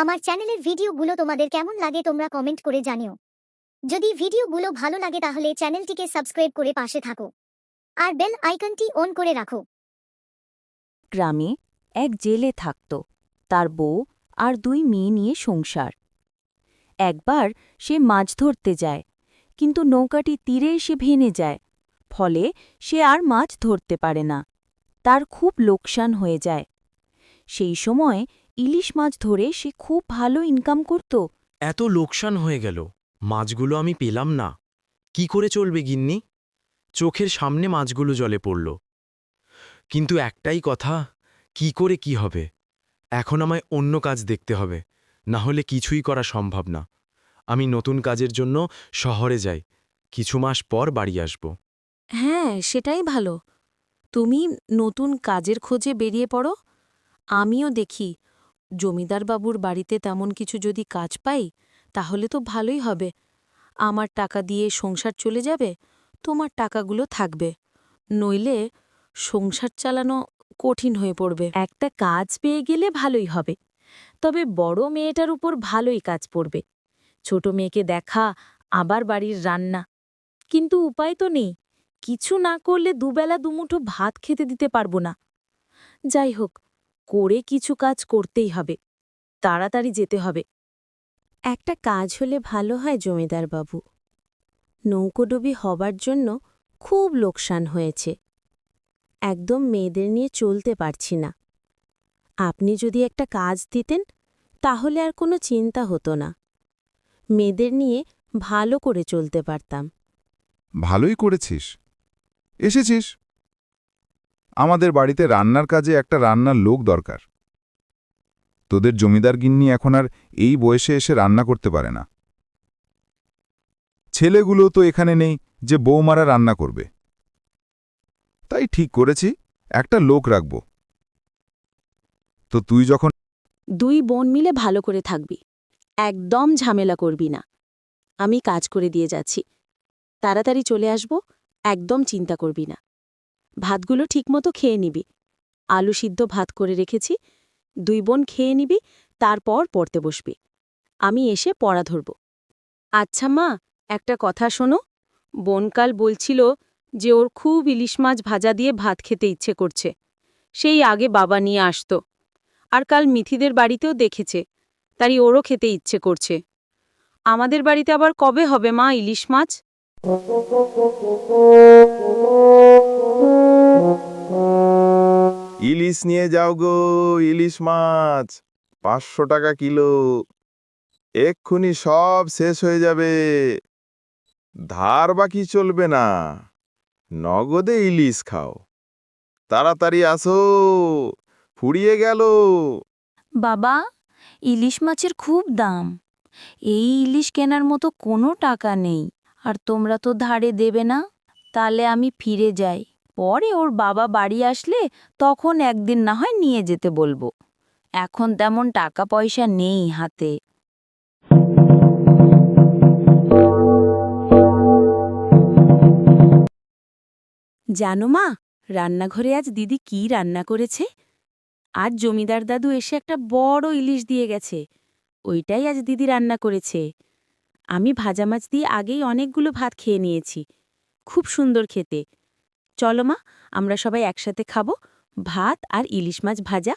আমার চ্যানেলের ভিডিওগুলো তোমাদের কেমন লাগে তোমরা কমেন্ট করে জানিও। যদি ভিডিওগুলো ভালো লাগে তাহলে চ্যানেলটিকে সাবস্ক্রাইব করে পাশে থাকো। আর বেল আইকনটি অন করে রাখো। গ্রামে এক জেলে থাকত, তার বউ আর দুই মেয়ে নিয়ে সংসার। একবার সে মাছ ধরতে যায় কিন্তু নৌকাটি তীরে এসে ভেঙে যায়, ফলে সে আর মাছ ধরতে পারে না। তার খুব লোকসান হয়ে যায়। সেই সময় ইলিশ মাছ ধরে সে খুব ভালো ইনকাম করত। এত লোকসান হয়ে গেল, মাছগুলো আমি পেলাম না। কি করে চলবে গিন্নি? চোখের সামনে মাছগুলো জলে পড়ল। কিন্তু একটাই কথা, কি করে কি হবে? এখন আমায় অন্য কাজ দেখতে হবে, না হলে কিছুই করা সম্ভব না। আমি নতুন কাজের জন্য শহরে যাই। কিছু মাস পর বাড়ি আসব। হ্যাঁ সেটাই ভালো। তুমি নতুন কাজের খোঁজে বেরিয়ে পড়ো। আমিও দেখি জমিদারবাবুর বাড়িতে তেমন কিছু যদি কাজ পাই, তাহলে তো ভালোই হবে। আমার টাকা দিয়ে সংসার চলে যাবে, তোমার টাকাগুলো থাকবে। নইলে সংসার চালানো কঠিন হয়ে পড়বে। একটা কাজ পেয়ে গেলে ভালোই হবে। তবে বড় মেয়েটার উপর ভালোই কাজ পড়বে। ছোট মেয়েকে দেখা, আবার বাড়ির রান্না। কিন্তু উপায় তো নেই। কিছু না করলে দুবেলা দুমুঠো ভাত খেতে দিতে পারব না। যাই হোক, করে কিছু কাজ করতেই হবে। তাড়াতাড়ি যেতে হবে। একটা কাজ হলে ভালো হয়, জমিদার বাবু। নৌকোডুবি হবার জন্য খুব লোকসান হয়েছে। একদম মেয়েদের নিয়ে চলতে পারছি না। আপনি যদি একটা কাজ দিতেন, তাহলে আর কোনো চিন্তা হতো না। মেয়েদের নিয়ে ভালো করে চলতে পারতাম। ভালোই করেছিস। এসেছিস? আমাদের বাড়িতে রান্নার কাজে একটা রান্নার লোক দরকার। তোদের জমিদার গিন্নি এখন আর এই বয়সে এসে রান্না করতে পারে না। ছেলেগুলো তো এখানে নেই যে বৌমারা রান্না করবে। তাই ঠিক করেছি একটা লোক রাখব। তো তুই যখন দুই বোন মিলে ভালো করে থাকবি। একদম ঝামেলা করবি না। আমি কাজ করে দিয়ে যাচ্ছি। তাড়াতাড়ি চলে আসব, একদম চিন্তা করবি না। ভাতগুলো ঠিকমতো খেয়ে নিবি। আলু সিদ্ধ ভাত করে রেখেছি, দুই বোন খেয়ে নিবি, তারপর পড়তে বসবি। আমি এসে পড়া ধরব। আচ্ছা মা, একটা কথা শোনো। বোনকাল বলছিল যে ওর খুব ইলিশ মাছ ভাজা দিয়ে ভাত খেতে ইচ্ছে করছে। সেই আগে বাবা নিয়ে আসত। আর কাল মিথিদের বাড়িতেও দেখেছে। তাই ওরও খেতে ইচ্ছে করছে। আমাদের বাড়িতে আবার কবে হবে মা ইলিশ মাছ? ইলিশ নিয়ে যাও গো ইলিশ মাছ। পাঁচশো টাকা কিলো। এক্ষুনি সব শেষ হয়ে যাবে। ধার বাকি চলবে না। নগদে ইলিশ খাও। তাড়াতাড়ি আসো। ফুরিয়ে গেল। বাবা ইলিশ মাছের খুব দাম। এই ইলিশ কেনার মতো কোনো টাকা নেই। আর তোমরা তো ধারে দেবে না। তাহলে আমি ফিরে যাই। পরে ওর বাবা বাড়ি আসলে তখন একদিন না হয় নিয়ে যেতে বলব। এখন তেমন টাকা পয়সা নেই হাতে। জানো মা, রান্নাঘরে আজ দিদি কি রান্না করেছে? আজ জমিদার দাদু এসে একটা বড় ইলিশ দিয়ে গেছে। ওইটাই আজ দিদি রান্না করেছে। আমি ভাজা মাছ দিয়ে আগেই অনেকগুলো ভাত খেয়ে নিয়েছি। খুব সুন্দর খেতে। চলো মা, আমরা সবাই একসাথে খাব ভাত আর ইলিশ মাছ ভাজা।